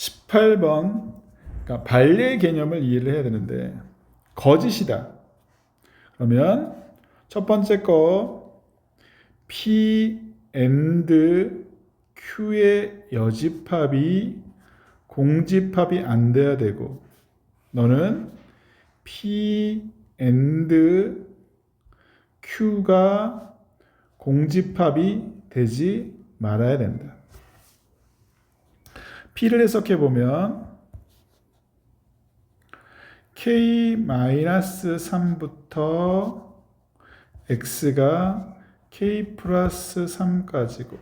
18번 그러니까 반례 개념을 이해를 해야 되는데 거짓이다. 그러면 첫 번째 거 P and Q의 여집합이 공집합이 안 돼야 되고 너는 P and Q가 공집합이 되지 말아야 된다. P를 해석해 보면 K-3부터 X가 K 플러스 3까지고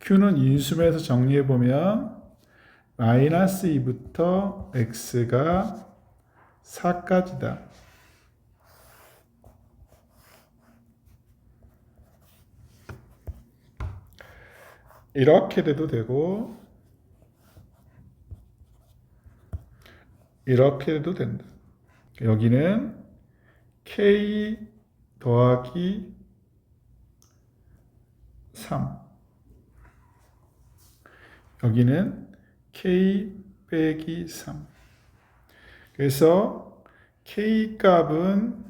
Q는 인수면에서 정리해 보면 마이너스 2부터 X가 4까지다. 이렇게 돼도 되고 이렇게 해도 된다. 여기는 k 더하기 3 여기는 k 빼기 3 그래서 k 값은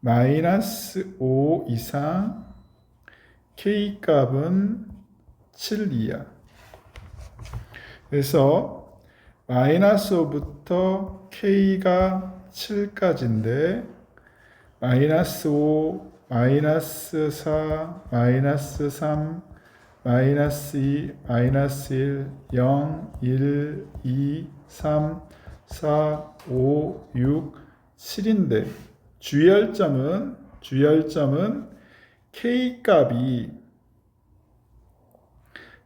마이너스 5 이상 k 값은 7 이하. 그래서 마이너스 5부터 k가 7까지인데 마이너스 5, 마이너스 4, 마이너스 3, 마이너스 2, 마이너스 1, 0, 1, 2, 3, 4, 5, 6, 7인데 주의할 점은 주의할 점은 k 값이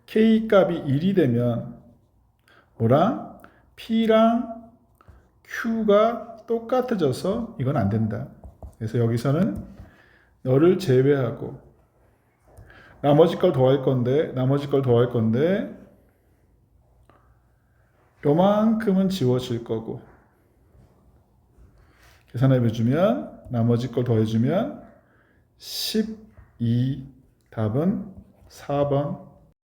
k 값이 1이 되면 뭐랑 P랑 Q가 똑같아져서 이건 안 된다. 그래서 여기서는 너를 제외하고 나머지 걸 더할 건데 나머지 걸 더할 건데 요만큼은 지워질 거고 계산해 주면 나머지 걸 더해 주면 12 답은 4번